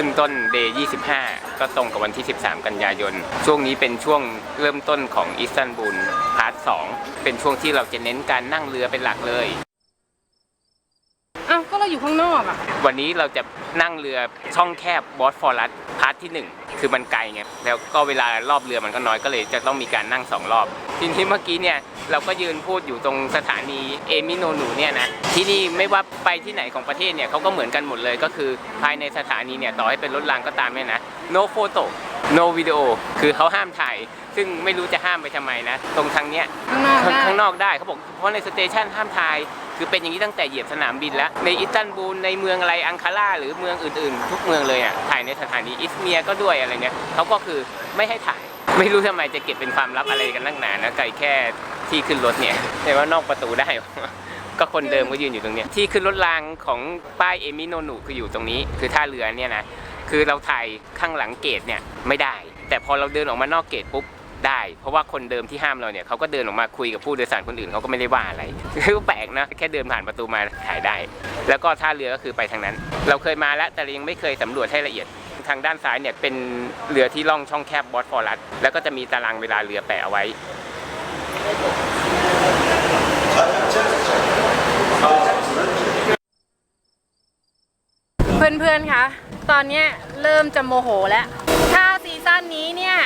ขึ้นต้นเดย์25 ก็ตรงกับวันที่ 13 กันยายน ช่วงนี้เป็นช่วงเริ่มต้นของอิสตันบูลพาร์ท2เป็นช่วงที่เราจะเน้นการนั่งเรือเป็นหลักเลย อ้าวก็เราอยู่ข้างนอกอะ วันนี้เราจะนั่งเรือช่องแคบบอสฟอรัสพาร์ทที่ 1 คือมันไกลไงแล้วก็เวลารอบเรือมันก็น้อยก็เลยจะต้องมีการนั่ง 2 รอบ ทีนี้เมื่อกี้เนี่ยเราก็ยืนพูดอยู่ตรงสถานีเอมิโนนูเนี่ยนะที่นี่ไม่ว่าไปที่ไหนของประเทศเนี่ยเขาก็เหมือนกันหมดเลยก็คือภายในสถานีเนี่ยต่อให้เป็นรถรางก็ตามเนี่ยนะ no photo no video คือเขาห้ามถ่าย ซึ่งไม่รู้จะห้ามไปทำไมนะ ตรงทางเนี้ยข้างนอกได้ข้างนอกได้เขาบอกเพราะในสเตชันห้ามถ่าย คือเป็นอย่างนี้ตั้งแต่เหยียบสนามบินแล้ว ในอิสตันบูลในเมืองอะไรอังคาราหรือเมืองอื่นๆ ทุกเมืองเลยอะถ่ายในสถานีอิสเมียก็ด้วยอะไรเนี่ยเขาก็คือไม่ให้ถ่ายไม่รู้ทำไมจะเก็บเป็นความลับอะไรกันนักหนานะไกลแค่ที่ขึ้นรถเนี่ยแต่ว่านอกประตูได้ก็คนเดิมก็ยืนอยู่ตรงเนี้ยที่ขึ้นรถรางของป้ายเอมิโนนุคืออยู่ตรงนี้คือท่าเรือเนี่ยนะคือเราถ่ายข้างหลังเกตเนี่ยไม่ได้ แต่พอเราเดินออกมานอกเกตปุ๊บ ได้ เพราะว่าคนเดิมที่ห้ามเราเนี่ยเขาก็เดินออกมาคุยกับผู้โดยสารคนอื่นเขาก็ไม่ได้ว่าอะไรคือแปลกนะแค่เดินผ่านประตูมาถ่ายได้ แล้วก็ท่าเรือก็คือไปทางนั้น เราเคยมาแล้วแต่ยังไม่เคยสำรวจให้ละเอียดทางด้านซ้ายเนี่ยเป็นเรือที่ล่องช่องแคบบอสฟอรัสแล้วก็จะมีตารางเวลาเรือแปะเอาไว้เพื่อนๆคะตอนนี้เริ่มจะโมโหแล้ว ถ้าซีซั่นนี้เนี่ย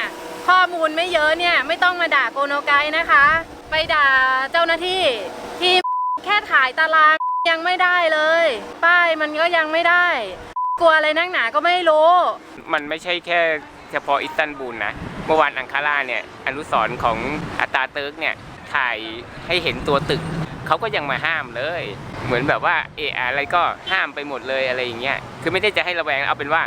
ข้อมูลไม่เยอะเนี่ยไม่ต้องมาด่าโกโนไกนะคะ ไปด่าเจ้าหน้าที่ที่แค่ถ่ายตารางยังไม่ได้เลย ป้ายมันก็ยังไม่ได้ กลัวอะไรนักหนาก็ไม่รู้ มันไม่ใช่แค่เฉพาะอิสตันบูลนะ เมื่อวานอังคาราเนี่ยอนุสรณ์ของอัตาเติร์กเนี่ยถ่ายให้เห็นตัวตึก เขาก็ยังมาห้ามเลย เหมือนแบบว่าเอออะไรก็ห้ามไปหมดเลยอะไรอย่างเงี้ยคือไม่ได้จะให้ระแวงเอาเป็นว่า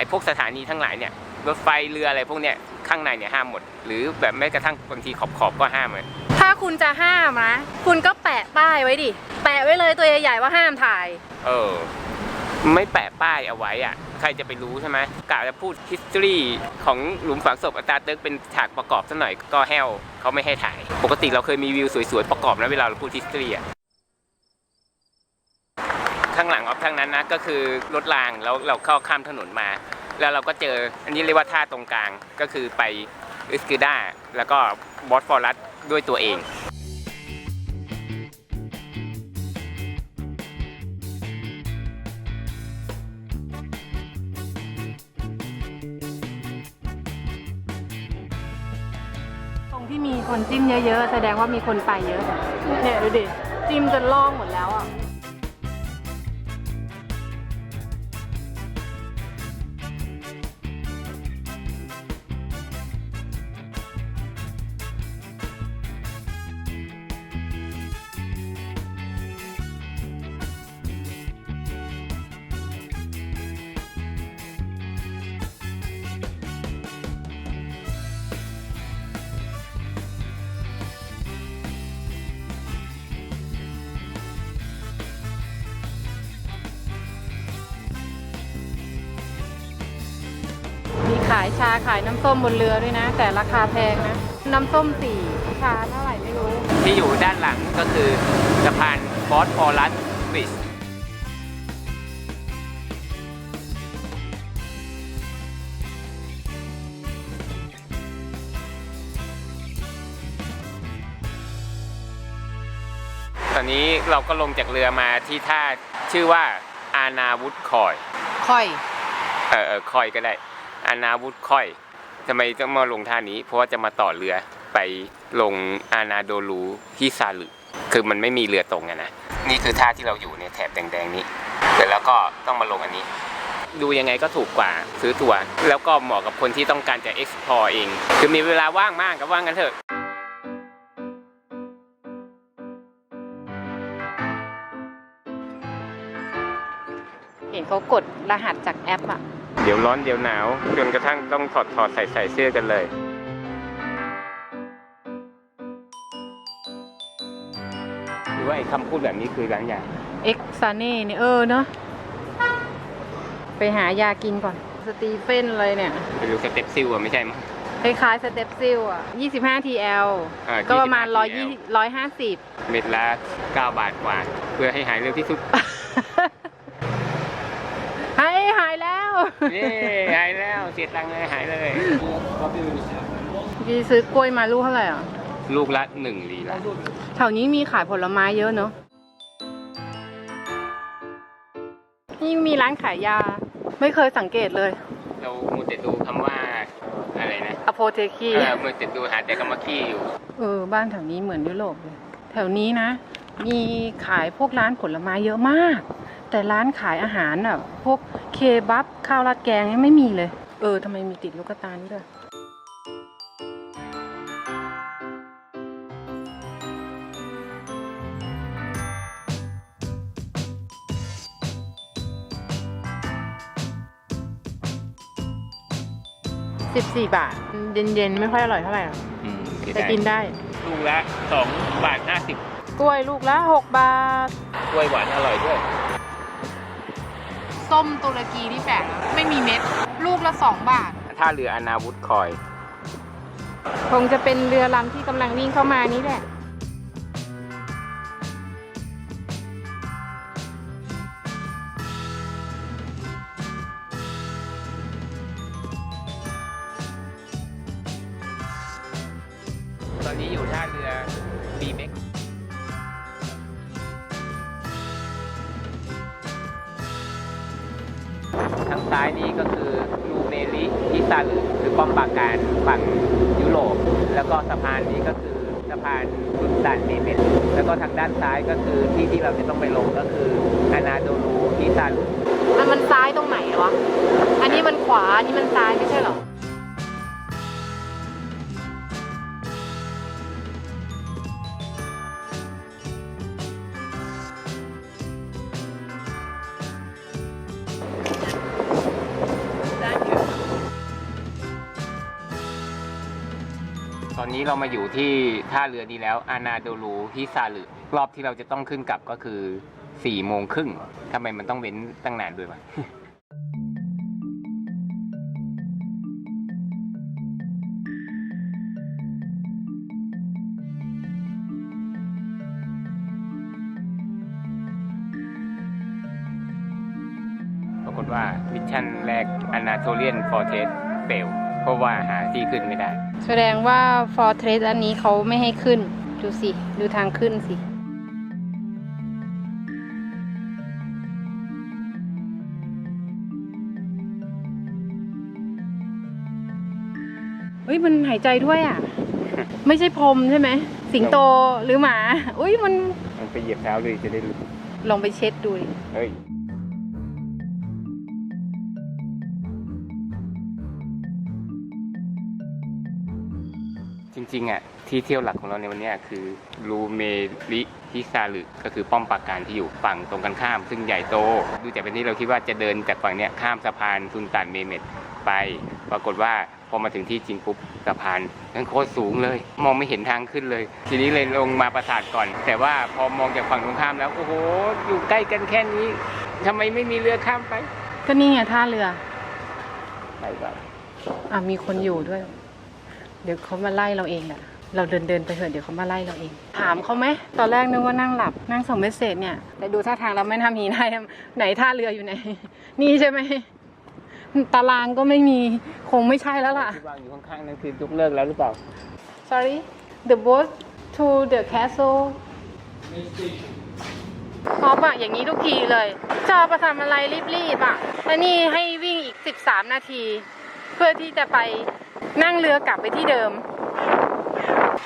อ้พวกสถานีทั้งหลายเนี่ยรถไฟเรืออะไรพวกเนี้ยข้างในเนี่ยห้ามหมด หรือแบบแม้กระทั่งบางทีขอบขอบๆก็ห้ามเลยถ้าคุณจะห้ามนะคุณก็แปะป้ายไว้ดิแปะไว้เลยตัวใหญ่ๆว่าห้ามถ่าย เออ ไม่แปะป้ายเอาไว้อะใครจะไปรู้ใช่ไหมกะจะพูด history ของหลุมฝังศพอัตราเติร์กเป็นฉากประกอบซะหน่อยก็แห้วเขาไม่ให้ถ่าย ปกติเราเคยมีวิวสวยๆประกอบนะเวลาเราพูด history อะ ข้างหลังออฟทางนั้นนะก็คือรถรางแล้วเราเข้าข้ามถนนมา แล้วเราก็เจออันนี้เรียกว่าท่าตรงกลางก็คือไปอิสกิด้าแล้วก็บอสฟอรัสด้วยตัวเองตรงที่มีคนจิ้มเยอะๆ แสดงว่ามีคนไปเยอะ เนี่ยดูดิ จิ้มจนล่องหมดแล้วอะายชาขายน้ำส้มบนเรือด้วยนะ แต่ราคาแพงนะ น้ำส้มสี่ชาเท่าไหร่ไม่รู้ ที่อยู่ด้านหลังก็คือสะพานบอสฟอรัสบริดจ์ตอนนี้เราก็ลงจากเรือมาที่ท่าชื่อว่าอาณาวุธคอย ค่อย เออเออคอยก็ได้ อาณาวุธค่อยทำไมต้องมาลงท่านี้ เพราะว่าจะมาต่อเรือไปลงอาณาโดรูที่ซาลึคือมันไม่มีเรือตรงอะนะนี่คือท่าที่เราอยู่ในแถบแดงๆนี้เสร็จแล้วก็ต้องมาลงอันนี้ ดูยังไงก็ถูกกว่าซื้อตัวแล้วก็เหมาะกับคนที่ต้องการจะ explore เอง คือมีเวลาว่างมากก็ว่างกันเถอะเห็นเขากดรหัสจากแอปอะ เดี๋ยวร้อนเดี๋ยวหนาว จนกระทั่งต้องถอดถอดใส่ใส่เสื้อกันเลย หรือว่าไอ้คำพูดแบบนี้คือหลังอย่างเอ็กซาเน่เนี่ยเออเนาะไปหายากินก่อน สตีเฟนเลยเนี่ย ไปดูสเต็ปซิลอะไม่ใช่มั้ง คล้ายๆสเต็ปซิลอะ 25 TL อ่าก็ประมาณ 25 TL 120 150 เม็ดละ9บาทกว่า เพื่อให้หายเร็วที่สุดหายหายแล้ว เย้หายแล้วเสียตังค์เลยหายเลยพี่ซื้อกล้วยมาลูกเท่าไหร่อะ ลูกละหนึ่งลีละแถวนี้มีขายผลไม้เยอะเนอะนี่มีร้านขายยา ไม่เคยสังเกตเลยเรามูแต่ดูคำว่าอะไรนะอโพเทคีเออมูแต่ดูหาแต่คำว่าขี้อยู่ เออ บ้านแถวนี้เหมือนยุโรปเลย แถวนี้นะ มีขายพวกร้านผลไม้เยอะมาก แต่ร้านขายอาหารอะ พวกเคบับข้าวราดแกงเนี่ยไม่มีเลย เออทำไมมีติดลูกตานี่ด้วยสิบสี่บาท เย็นๆ ไม่ค่อยอร่อยเท่าไหร่หรอกอืมแต่กินได้ ลูกละสองบาทห้าสิบกล้วยลูกละหกบาท กล้วยหวานอร่อยด้วย ส้มตุรกีที่แปลกนะไม่มีเม็ด ลูกละสองบาท ท่าเรืออนาวุธคอย คงจะเป็นเรือลำที่กำลังวิ่งเข้ามานี่แหละ ที่ที่เราจะต้องไปลงก็คืออานาโดรูที่ซาลุอันมันซ้ายตรงไหนวะ อันนี้มันขวา อันนี้มันซ้ายไม่ใช่เหรอ เรามาอยู่ที่ท่าเรือนี้แล้วอานาโดลูฮิซาลือรอบที่เราจะต้องขึ้นกลับก็คือ4ี่โมงครึ่งทำไมมันต้องเว้นตั้งนานด้วยวะปรากฏว่ามิชชั่นแรกอนาโทเลียนฟอร์เทสเฟล เพราะว่าหาที่ขึ้นไม่ได้ แสดงว่าฟอร์เทรสอันนี้เขาไม่ให้ขึ้น ดูสิ ดูทางขึ้นสิเฮ้ยมันหายใจด้วยอะ ไม่ใช่พรมใช่ไหม สิงโตหรือหมา อุ้ยมัน มันไปเหยียบเท้าเลยจะได้รู้ลองไปเช็ดดูดิ เฮ้ย จริงๆอะที่เที่ยวหลักของเราในวันนี้คือลูเมริฮิซาลึก็คือป้อมปราการที่อยู่ฝั่งตรงกันข้าม ซึ่งใหญ่โต ดูจากเป็นที่เราคิดว่าจะเดินจากฝั่งเนี้ยข้ามสะพานซุนตันเมเมตไป ปรากฏว่าพอมาถึงที่จริงปุ๊บสะพานนั้นโคตรสูงเลย มองไม่เห็นทางขึ้นเลย ทีนี้เลยลงมาประสาทก่อน แต่ว่าพอมองจากฝั่งตรงข้ามแล้วโอ้โหอยู่ใกล้กันแค่นี้ทำไมไม่มีเรือข้ามไป ก็นี่ไงท่าเรือไปก่อนอะมีคนอยู่ด้วย เดี๋ยวเขามาไล่เราเองอะเราเดินเดินๆไปเถอะเดี๋ยวเขามาไล่เราเอง ถามเขาไหมตอนแรกนึกว่านั่งหลับนั่งส่งเมสเซจเนี่ยแต่ดูท่าทางเราไม่ทำหีได้ไหนท่าเรืออยู่ไหน นี่ใช่ไหมตารางก็ไม่มีคงไม่ใช่แล้วล่ะที่วางอยู่ข้างๆนั่นคือยกเลิกแล้วหรือเปล่า sorry the boat to the castle พอปอะอย่างนี้ทุกทีเลยชอบมาทำอะไรรีบๆอะแล้วนี่ให้วิ่งอีก 13 นาที เพื่อที่จะไป นั่งเรือกลับไปที่เดิม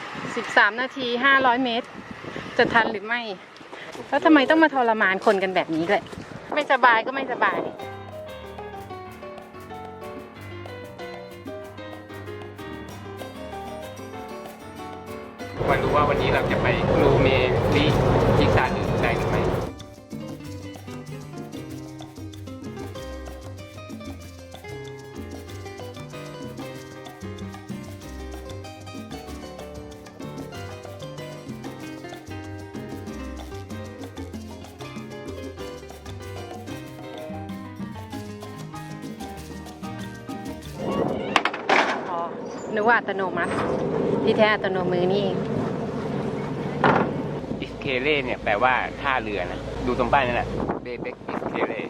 13 นาที 500 เมตร จะทันหรือไม่ แล้วทำไมต้องมาทรมานคนกันแบบนี้ด้วย ไม่สบายก็ไม่สบายมาดูว่าวันนี้เราจะไปลูเมริจิซาหรือได้หรือไม่ ตโนมัติ ที่แท้อัตโนมือนี่เองอิสเคเล่เนี่ยแปลว่าท่าเรือนะ ดูตรงป้ายนั่นแหละเบเบกอิสเคเล่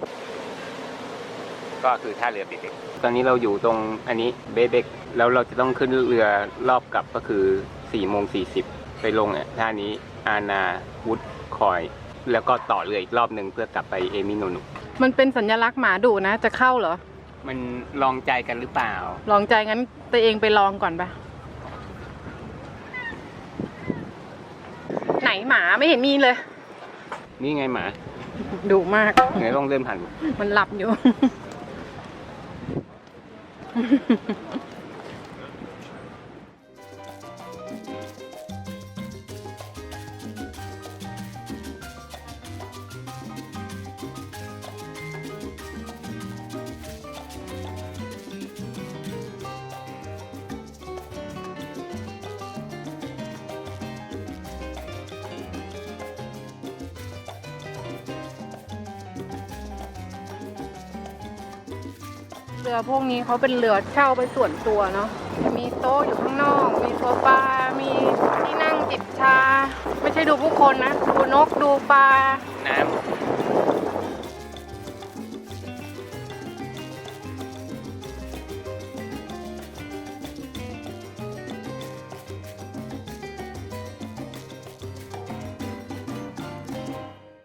ก็คือท่าเรือเบเบกตอนนี้เราอยู่ตรงอันนี้เบเบกแล้วเราจะต้องขึ้นเรือรอบกลับก็คือ4โมง40ไปลงอะท่านี้อาณาวุฒคอย แล้วก็ต่อเรืออีกรอบหนึ่งเพื่อกลับไปเอมิโนนุมันเป็นสัญลักษณ์หมาดุนะจะเข้าเหรอ มันลองใจกันหรือเปล่า ลองใจงั้นตัวเองไปลองก่อนปะไหนหมาไม่เห็นมีเลย นี่ไงหมาดุมากไงต้องเริ่มหันมันหลับอยู่ เรือพวกนี้เขาเป็นเรือเช่าไปส่วนตัวเนาะ มีโต๊ะอยู่ข้างนอก มีโซฟา มีที่นั่งจิบชา ไม่ใช่ดูผู้คนนะ ดูนก ดูปลา น้ำ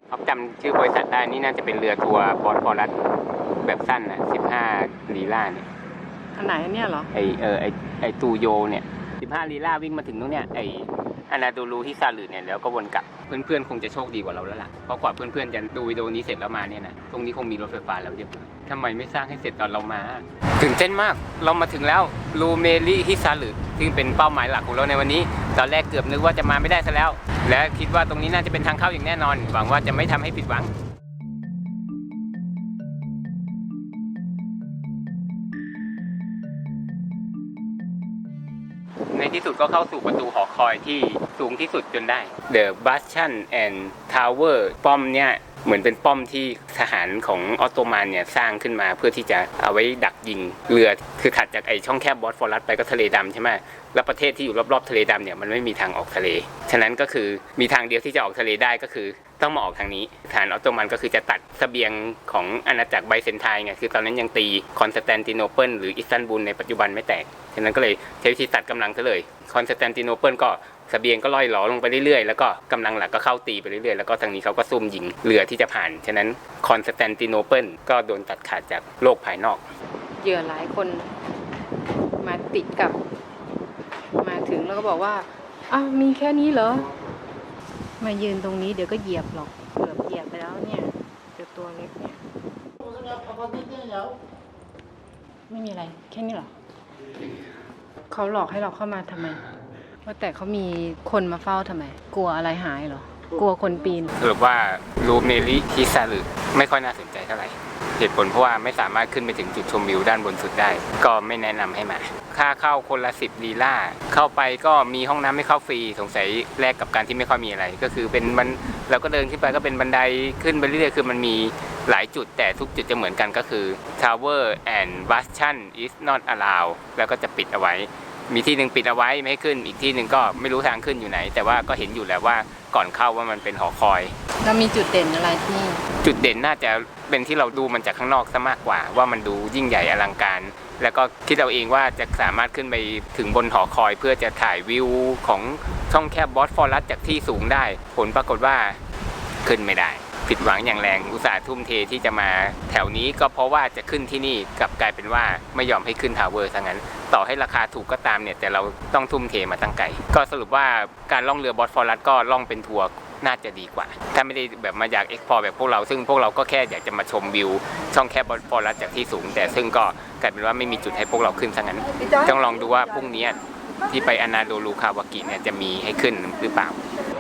เขาจำชื่อบริษัทได้นี่น่าจะเป็นเรือทัวร์บอสฟอรัส แบบสั้นนะ15ลีลาเนี่ยอันไหนเนี่ยเหรอ ไอเออไอไอตูโยเนี่ย15ลีลาวิ่งมาถึงตรงเนี้ยไออานาดูรูที่ซาลือเนี่ยแล้วก็วนกลับเพื่อนๆคงจะโชคดีกว่าเราแล้วล่ะเพราะกว่าเพื่อนๆจะดูวิดีโอนี้เสร็จแล้วมาเนี่ยนะตรงนี้คงมีรถไฟฟ้าแล้วเรียบร้อยทำไมไม่สร้างให้เสร็จตอนเรามาตื่นเต้นมากเรามาถึงแล้วลูเมลิฮิซาลือซึ่งเป็นเป้าหมายหลักของเราในวันนี้ ตอนแรกเกือบนึกว่าจะมาไม่ได้ซะแล้ว และคิดว่าตรงนี้น่าจะเป็นทางเข้าอย่างแน่นอน หวังว่าจะไม่ทำให้ผิดหวัง ในที่สุดก็เข้าสู่ประตูหอคอยที่สูงที่สุดจนได้ The Bastion and Tower ป้อมเนี่ยเหมือนเป็นป้อมที่ทหารของออตโตมันเนี่ยสร้างขึ้นมาเพื่อที่จะเอาไว้ดักยิงเรือคือถัดจากไอช่องแคบบอสฟอรัสไปก็ทะเลดำใช่ไหมแล้วประเทศที่อยู่รอบๆทะเลดำเนี่ยมันไม่มีทางออกทะเล ฉะนั้นก็คือมีทางเดียวที่จะออกทะเลได้ก็คือ ต้องมาออกทางนี้ ฐานออตโตมันก็คือจะตัดเสบียงของอาณาจักรไบเซนไทน์ไงคือตอนนั้นยังตีคอนสแตนติโนเปิลหรืออิสตันบูลในปัจจุบันไม่แตกฉะนั้นก็เลยใช้วิธีตัดกำลังซะเลยคอนสแตนติโนเปิลก็เสบียงก็ล่อยหลอลงไปเรื่อยๆ แล้วก็กำลังหลักก็เข้าตีไปเรื่อยๆ แล้วก็ทางนี้เขาก็ซุ่มยิงเรือที่จะผ่าน ฉะนั้นคอนสแตนติโนเปิลก็โดนตัดขาดจากโลกภายนอก เหยื่อหลายคนมาติดกับ มาถึงแล้วก็บอกว่าอ้าวมีแค่นี้เหรอ มายืนตรงนี้เดี๋ยวก็เหยียบหรอกเกือบเหยียบไปแล้วเนี่ยเดี๋ยวตัวเล็กเนี่ย ไม่มีอะไร แค่นี้เหรอ เขาหลอกให้เราเข้ามาทำไม ว่าแต่เขามีคนมาเฝ้าทำไม กลัวอะไรหายเหรอ กลัวคนปีน สรุปว่ารูเมลิคิซารุไม่ค่อยน่าสนใจเท่าไหร่ เหตุผลเพราะว่าไม่สามารถขึ้นไปถึงจุดชมวิวด้านบนสุดได้ ก็ไม่แนะนำให้มา ค่าเข้าคนละสิบลีลาเข้าไปก็มีห้องน้ำไม่เข้าฟรีสงสัยแลกกับการที่ไม่ค่อยมีอะไร ก็คือเป็นมันเราก็เดินขึ้นไปก็เป็นบันไดขึ้นไปเรื่อยๆคือมันมีหลายจุดแต่ทุกจุดจะเหมือนกันก็คือ Tower and Bastion is not allowed แล้วก็จะปิดเอาไว้ มีที่หนึ่งปิดเอาไว้ไม่ให้ขึ้น อีกที่หนึ่งก็ไม่รู้ทางขึ้นอยู่ไหน แต่ว่าก็เห็นอยู่แล้วว่าก่อนเข้าว่ามันเป็นหอคอยแล้วมีจุดเด่นอะไรที่นี่ จุดเด่นน่าจะเป็นที่เราดูมันจากข้างนอกซะมากกว่า ว่ามันดูยิ่งใหญ่อลังการ แล้วก็คิดเอาเองว่าจะสามารถขึ้นไปถึงบนหอคอย เพื่อจะถ่ายวิวของช่องแคบบอสฟอรัสจากที่สูงได้ ผลปรากฏว่าขึ้นไม่ได้ ผิดหวังอย่างแรงอุตส่าห์ทุ่มเทที่จะมา แถวนี้ก็เพราะว่าจะขึ้นที่นี่กลับกลายเป็นว่าไม่ยอมให้ขึ้นทาวเวอร์ซะงั้น ต่อให้ราคาถูกก็ตามเนี่ยแต่เราต้องทุ่มเทมาตั้งไกลก็สรุปว่าการล่องเรือบอสฟอรัสก็ล่องเป็นทัวร์น่าจะดีกว่า ถ้าไม่ได้แบบมาอยากเอ็กพอร์แบบพวกเรา ซึ่งพวกเราก็แค่อยากจะมาชมวิว ช่องแคบบอสฟอรัสจากที่สูง แต่ซึ่งก็กลายเป็นว่าไม่มีจุดให้พวกเราขึ้นซะงั้น ต้องลองดูว่าพรุ่งนี้ ที่ไปอนาโดรูคาวากิเนี่ยจะมีให้ขึ้นหรือเปล่า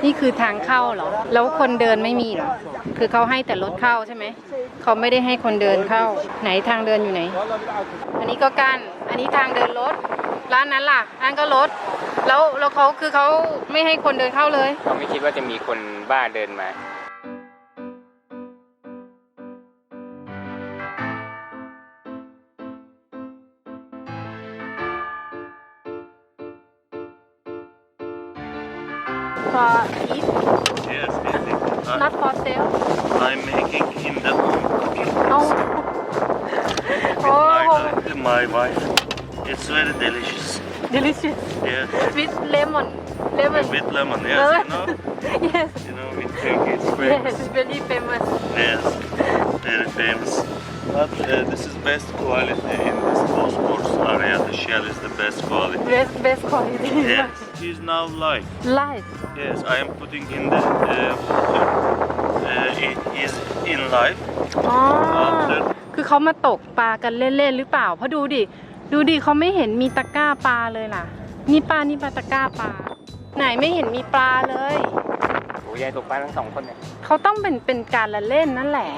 นี่คือทางเข้าเหรอ แล้วคนเดินไม่มีเหรอ คือเขาให้แต่รถเข้าใช่ไหม เขาไม่ได้ให้คนเดินเข้า ไหนทางเดินอยู่ไหน อันนี้ก็กั้น อันนี้ทางเดินรถ ร้านนั้นล่ะร้านก็รถ แล้วแล้วเขาคือเขาไม่ให้คนเดินเข้าเลยเราไม่คิดว่าจะมีคนบ้าเดินมา Uh, yes, easy. Uh, Not for sale? I'm making in the home cooking. Oh. oh. My, oh, my wife. It's very delicious. delicious. Yes. With lemon. Lemon. With lemon, yes. You know, yes. you know, in Turkey it's. Yes, very famous. Yes, very famous. But uh, this is best quality in this sports area. The shell is the best quality. Best, best quality. Yes. He's now live. live Yes, I am putting in the uh, water. Uh, it is in live. อ๋อ After คือเขามาตกปลากันเล่นๆหรือเปล่า เพราะดูดิ ดูดิเขาไม่เห็นมีตะกร้าปลาเลยล่ะ นี่ปลา นี่ปลาตะกร้าปลา ไหนไม่เห็นมีปลาเลย โอ้ยายตกปลาทั้งสองคนเนี่ยเขาต้องเป็นเป็นการละเล่นนั่นแหละ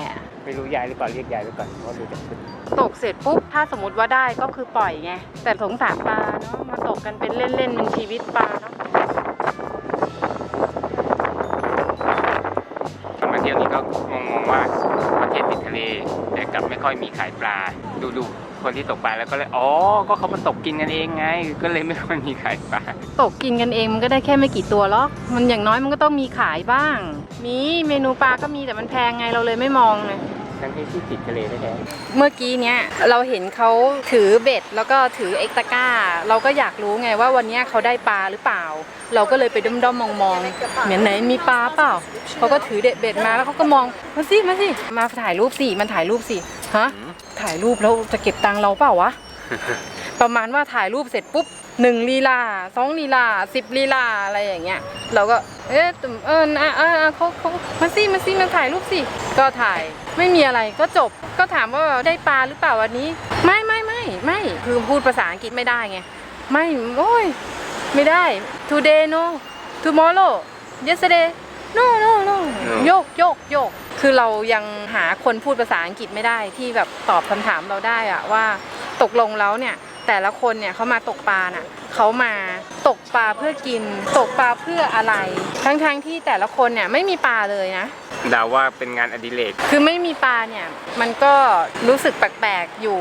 ไม่รู้ยายหรือเปล่าเรียกยายหรือเปล่าเพราะดูจากชุดต กเสร็จปุ๊บถ้าสมมติว่าได้ก็คือปล่อยไง แต่สงสารปลาเนาะมาตกกันเป็นเล่นๆเป็นชีวิตปลาเนาะมาเที่ยวนี้ก็งงๆว่าประเทศติดทะเลแต่กลับไม่ค่อยมีขายปลาดูดูคนที่ตกปลาแล้วก็เลย อ๋อ ก็เขามาตกกินกันเองไง ก็เลยไม่ค่อยมีขายปลา ตกกินกันเองมันก็ได้แค่ไม่กี่ตัวหรอก มันอย่างน้อยมันก็ต้องมีขายบ้าง มีเมนูปลาก็มีแต่มันแพงไงเราเลยไม่มองไง ทั้งที่ที่ติดทะเลแท้เมื่อกี้เนี้ยเราเห็นเขาถือเบ็ด แล้วก็ถือเอ็กตาก้า เราก็อยากรู้ไงว่าวันเนี้ยเขาได้ปลาหรือเปล่า เราก็เลยไปด้อมๆมองๆเหมือนไหนมีปลาเปล่าเขาก็ถือเด็ดเบ็ดมาแล้วเขาก็มองมาสิมาสิมาถ่ายรูปสิมันถ่ายรูปสิฮะถ่ายรูปแล้วจะเก็บตังค์เราเปล่าวะ ประมาณว่าถ่ายรูปเสร็จปุ๊บ หนึ่งลีลาสองลีลาสิบลีลาอะไรอย่างเงี้ย เราก็ เอ๊ะตุ่มเออนะเออเออเขาเขามาสิมาสิมาถ่ายรูปสิ ก็ถ่ายไม่มีอะไรก็จบก็ถามว่าได้ปลาหรือเปล่าวันนี้ ไม่ไม่ไม่ไม่คือพูดภาษาอังกฤษไม่ได้ไง ไม่โอ้ยไม่ได้ today no tomorrow yesterday no no no โยกโยกโยกคือเรายังหาคนพูดภาษาอังกฤษไม่ได้ที่แบบตอบคำถามเราได้อะว่าตกลงแล้วเนี่ย แต่ละคนเนี่ยเขามาตกปลาน่ะเขามาตกปลาเพื่อกิน ตกปลาเพื่ออะไร ทั้งๆที่แต่ละคนเนี่ยไม่มีปลาเลยนะๆเดาว่าเป็นงานอดิเรกคือไม่มีปลาเนี่ยมันก็รู้สึกแปลกๆอยู่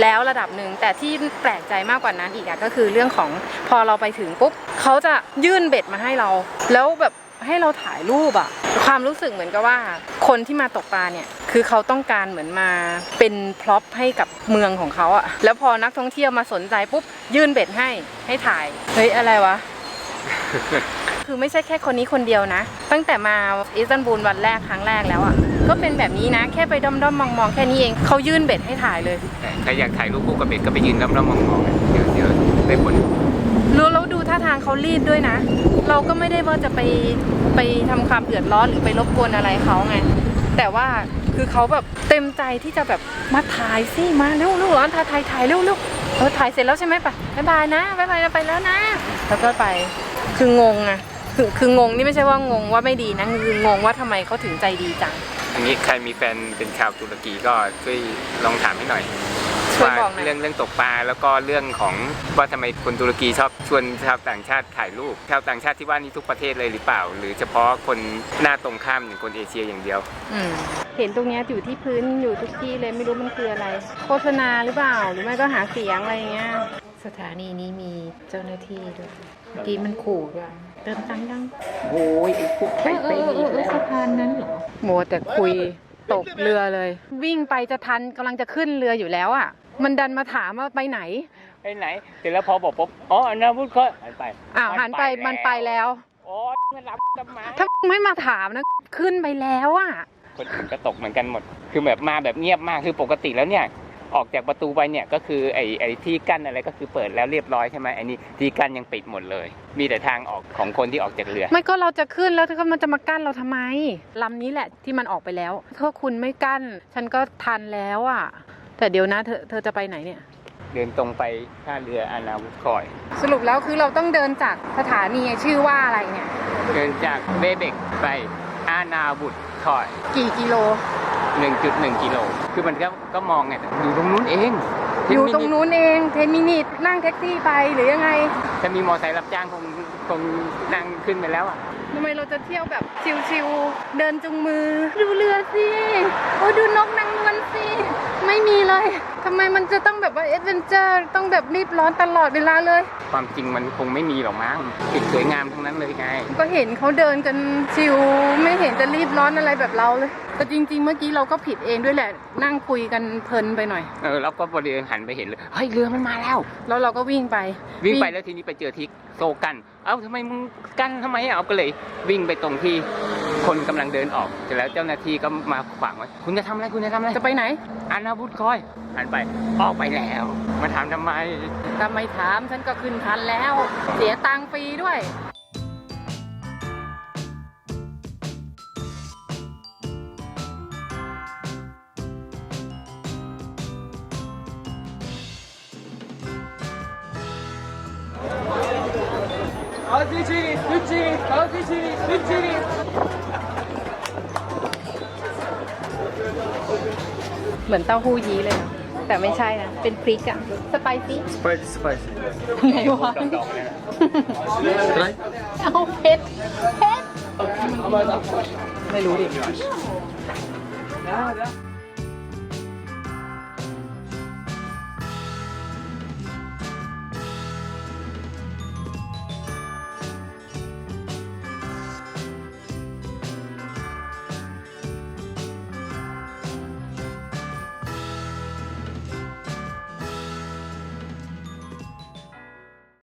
แล้วระดับหนึ่งแต่ที่แปลกใจมากกว่านั้นอีกอะก็คือเรื่องของพอเราไปถึงปุ๊บเขาจะยื่นเบ็ดมาให้เรา แล้วแบบให้เราถ่ายรูปอะ ความรู้สึกเหมือนกับว่า คนที่มาตกปลาเนี่ยคือเขาต้องการเหมือนมาเป็นพร็อพให้กับเมืองของเขาอะแล้วพอนักท่องเที่ยวมาสนใจปุ๊บยื่นเบ็ดให้ให้ถ่ายเฮ้ยอะไรวะ คือไม่ใช่แค่คนนี้คนเดียวนะ ตั้งแต่มาอิสตันบูลวันแรกครั้งแรกแล้วอะก็เป็นแบบนี้นะ แค่ไปด้อมด้อมมองมองๆแค่นี้เองเขายื่นเบ็ดให้ถ่ายเลยใครอยากถ่ายรูปคู่กับเบ็ดก็ไปยืนด้อมๆมองๆกันเดี๋ยวเดี๋ยวได้ผลรู้แล้วดูท่าทางเขารีดด้วยนะ เราก็ไม่ได้ว่าจะไป ไปทำความเดือดร้อนหรือไปรบกวนอะไรเขาไง แต่ว่าคือเขาแบบเต็มใจที่จะแบบมาถ่ายสิมาเร็วเร็วร้อนถ่ายถ่ายถ่ายเร็วเร็วเออถ่ายเสร็จแล้วใช่ไหมปะบายบายนะบายบายนะไปแล้วนะ แล้วก็ไปคืองงอะคือคืองงนี่ไม่ใช่ว่างงว่าไม่ดีนะคืองงว่าทำไมเขาถึงใจดีจังอันนี้ใครมีแฟนเป็นชาวตุรกีก็ช่วยลองถามให้หน่อย ช่วยว่าบอกหน่อย เรื่องเรื่องตกปลาแล้วก็เรื่องของว่าทำไมคนตุรกีชอบชวนชาวต่างชาติถ่ายรูปชาวต่างชาติที่ว่านี่ทุกประเทศเลยหรือเปล่า หรือเฉพาะคนหน้าตรงข้ามอย่างคนเอเชียอย่างเดียว อืมเห็นตรงเนี้ยอยู่ที่พื้นอยู่ทุกที่เลยไม่รู้มันคืออะไร โฆษณาหรือเปล่า หรือไม่ก็หาเสียงอะไรเงี้ย สถานีนี้มีเจ้าหน้าที่ด้วยเมื่อกี้มันขู่ด้วยเติมตังค์ยังโอ้ยพวกเออเออเออเออสะพานนั้นเหรอโมวแต่คุยตกเรือเลย วิ่งไปจะทันกำลังจะขึ้นเรืออยู่แล้วอะ มันดันมาถามว่าไปไหน ไปไหน เสร็จแล้วพอบอกปุ๊บอ๋ออันนาวุธก็หันไปอ้าวหันไปมันไปแล้วโอ้ยมันรับทำไมถ้าไม่มาถามนะขึ้นไปแล้วอะคนอื่นก็ตกเหมือนกันหมด คือแบบมาแบบเงียบมากคือปกติแล้วเนี่ยออกจากประตูไปเนี่ยก็คือไอ้ไอ้ที่กั้นอะไรก็คือเปิดแล้วเรียบร้อยใช่ไหมไอ้นี่ที่กั้นยังปิดหมดเลย มีแต่ทางออกของคนที่ออกจากเรือ ไม่ก็เราจะขึ้นแล้วถ้ามันจะมากั้นเราทำไมลำนี้แหละที่มันออกไปแล้วถ้าคุณไม่กั้น ฉันก็ทันแล้วอะ แต่เดี๋ยวนะเธอเธอจะไปไหนเนี่ย เดินตรงไปท่าเรืออานาวุธคอย สรุปแล้วคือเราต้องเดินจากสถานีชื่อว่าอะไรเนี่ย เดินจากเบเบกไปอานาวุธคอย กี่กิโล 1.1กิโล คือมันก็ก็มองไงแต่อยู่ตรงนู้นเองอยู่ตรงนู้นเองเทนมินิทนั่งแท็กซี่ไปหรือยังไงใช่ ถ้ามีมอไซค์รับจ้างคงคงนั่งขึ้นไปแล้วอะทำไมเราจะเที่ยวแบบชิวๆเดินจุงมือ ดูเรือสิโอ้ดูนกนางนวลสิไม่มีเลยทำไมมันจะต้องแบบว่าเอดเวนเจอร์ต้องแบบรีบร้อนตลอดเวลาเลย ความจริงมันคงไม่มีหรอกมั้งติดสวยงามทั้งนั้นเลยไง ก็เห็นเขาเดินกันชิวไม่เห็นจะรีบร้อนอะไรแบบเราเลย แต่จริง ๆ เมื่อกี้เราก็ผิดเองด้วยแหละนั่งคุยกันเพลินไปหน่อย เออแล้วก็พอดีหันไปเห็นเลยเฮ้ยเรือมันมาแล้ว แล้วเราก็วิ่งไป วิ่งไปแล้วทีนี้ไปเจอทิกโซกัน เอ้าทำไมมึงกันทำไมอะเอาก็เลย วิ่งไปตรงที่คนกำลังเดินออกเสร็จแล้วเจ้าหน้าที่ก็มาขวางไว้คุณจะทำอะไรคุณจะทำอะไรจะไปไหนอานาวุธคอยหันไปออกไปแล้ว มาถามทำไมทำไมถามฉันก็ขึ้นทันแล้ว เสียตังค์ฟรีด้วย เหมือนเต้าหู้ยี้เลยนะ แต่ไม่ใช่นะ เป็นพริกอะสไปซี่ Spicy, spicy. ไงวะเอาเผ็ดเผ็ดไม่รู้ดิ